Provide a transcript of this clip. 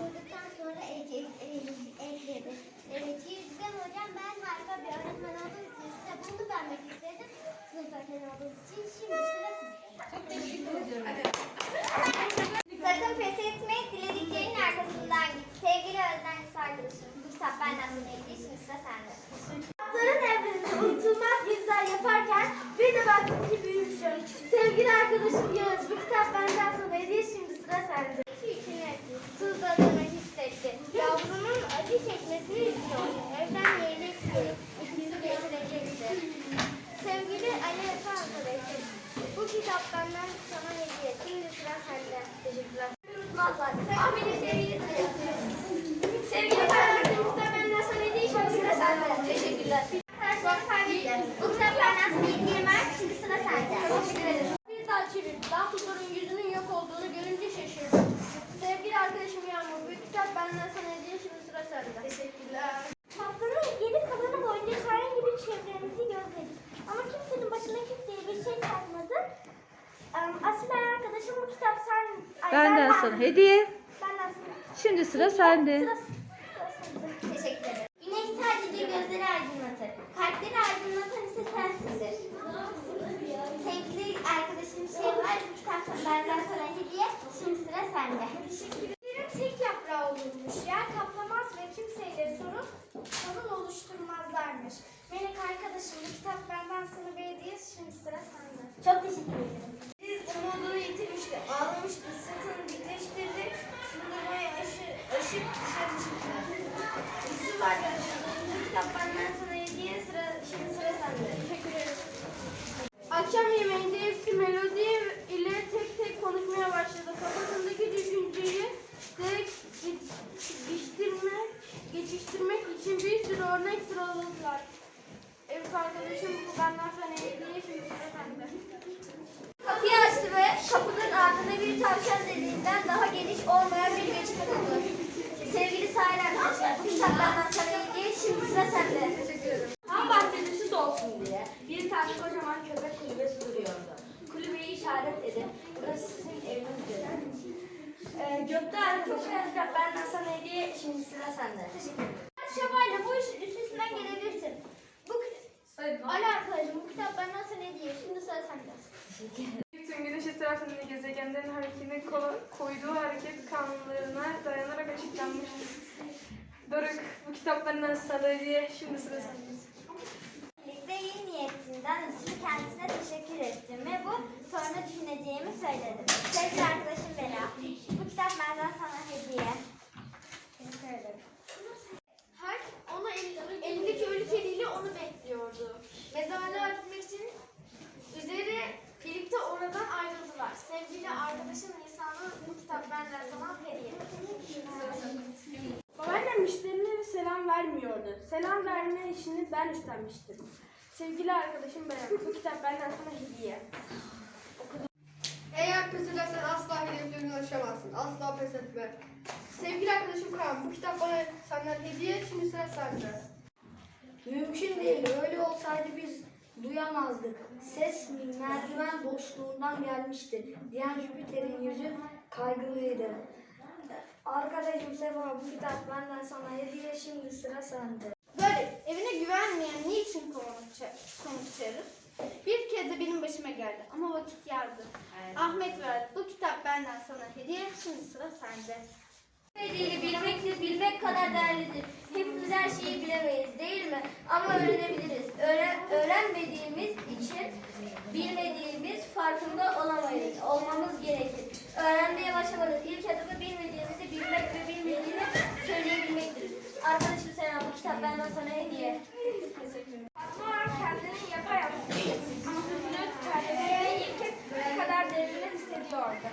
vurduktan sonra e- ekledi. Evet, Yüzden hocam ben harika bir öğretmen olduğum için size bunu vermek istedim. Sınıf öğretmeni olduğunuz için şimdi sıra sizde. Çok teşekkür ediyorum. Sakın pes etmeyin, dilediklerinin arkasından git. Sevgili Özden Kız arkadaşım, bu kitap benden sana hediye, şimdi sıra sende. Kitapların evreninde unutulmaz yüzler yaparken bir de baktım ki büyümüşüm. Sevgili arkadaşım Yağız, bu kitap benden sana hediye, şimdi sıra sende. Benden sana hediye. Şimdi sıra sende. Teşekkürler. Unutmazlar. Tahmini sevgili Sevgili kardeşim, bu kitap benden sana hediye. Şimdi sıra sende. Teşekkürler. Arkadaşlar kaybettim. Bu kitap benden sana hediye var. Şimdi sıra sende. Teşekkür ederim. Bir daha çevir. Dumbledore'un yüzünün yok olduğunu görünce şaşırdım. Sevgili arkadaşım Yağmur, bu kitap benden sana hediye, şimdi sıra sende. Teşekkürler. Ben- sana hediye. Sana. Şimdi sıra sende. Sıra, sıra. Teşekkür ederim. Güneş sadece gözleri aydınlatır. Kalpleri aydınlatan ise sensindir. Sevgili arkadaşım şey var, bu benden sana hediye. Şimdi sıra sende. Teşekkür ederim. tek yaprağı olurmuş. Yer kaplamaz ve kimseyle sorun, sorun oluşturmazlarmış. Melek arkadaşım bu kitap benden sana bir hediye. Şimdi sıra sende. Çok teşekkür ederim. Akşam yemeğinde hepsi melodi ile tek tek konuşmaya başladı. Kafasındaki düşünceyi tek geçiştirmek, geçiştirmek için bir sürü örnek sıraladılar. Evet arkadaşım bu benden sana hediye şimdi sıra sende. Kapıyı açtı ve kapının ardında bir tavşan deliğinden daha geniş olmayan bir sende. Teşekkür ederim. Şabayla bu işin üstesinden gelebilirsin. Bu Ali arkadaşım, bu kitap benden sana hediye, şimdi sıra sende. Bütün güneş etrafındaki gezegenlerin hareketine ko- koyduğu hareket kanunlarına dayanarak açıklanmıştır. Doruk, bu kitaplarından sana hediye, şimdi sıra sende. Birlikte iyi niyetinden ötürü kendisine teşekkür ettim ve bu sonra düşüneceğimi söyledim. Sevgili arkadaşım Bela, bu kitap benden sana hediye. Teşekkür ederim. Harp onu el- elindeki ölü kediyle onu bekliyordu. Mezarlığa gitmek için üzeri birlikte oradan ayrıldılar. Sevgili arkadaşım Nisan'ın bu kitap benden sana hediye. Babaannem müşterilerine vermiyordu. Selam verme işini ben üstlenmiştim. Sevgili arkadaşım Berat, bu kitap benden sana hediye. Eğer pes edersen asla hedeflerine ulaşamazsın. Asla pes etme. Sevgili arkadaşım Kaan, bu kitap bana senden hediye, şimdi sıra sende. Mümkün değil. Öyle olsaydı biz duyamazdık. Ses merdiven boşluğundan gelmişti. Diyen Jüpiter'in yüzü kaygılıydı. Arkadaşım Sefa bu kitap benden sana hediye şimdi sıra sende. Böyle evine güvenmeyen niçin konuşuyoruz? Bir kez de benim başıma geldi ama vakit yazdı. Ahmet verdi. Bu kitap benden sana hediye. Şimdi sıra sende. Bilmediğini bilmektir, bilmek kadar değerlidir. Hepimiz her şeyi bilemeyiz değil mi? Ama öğrenebiliriz. Öğren, öğrenmediğimiz için bilmediğimiz farkında olamayız. Olmamız gerekir. Öğrenmeye başlamanın ilk adımı bilmediğimizi bilmek ve bilmediğini söyleyebilmektir. Arkadaşım selam, bu kitap benden sana hediye. Fatma kendini yapayaptı. Ama hızlı kalbine ilk kadar derini hissediyordu.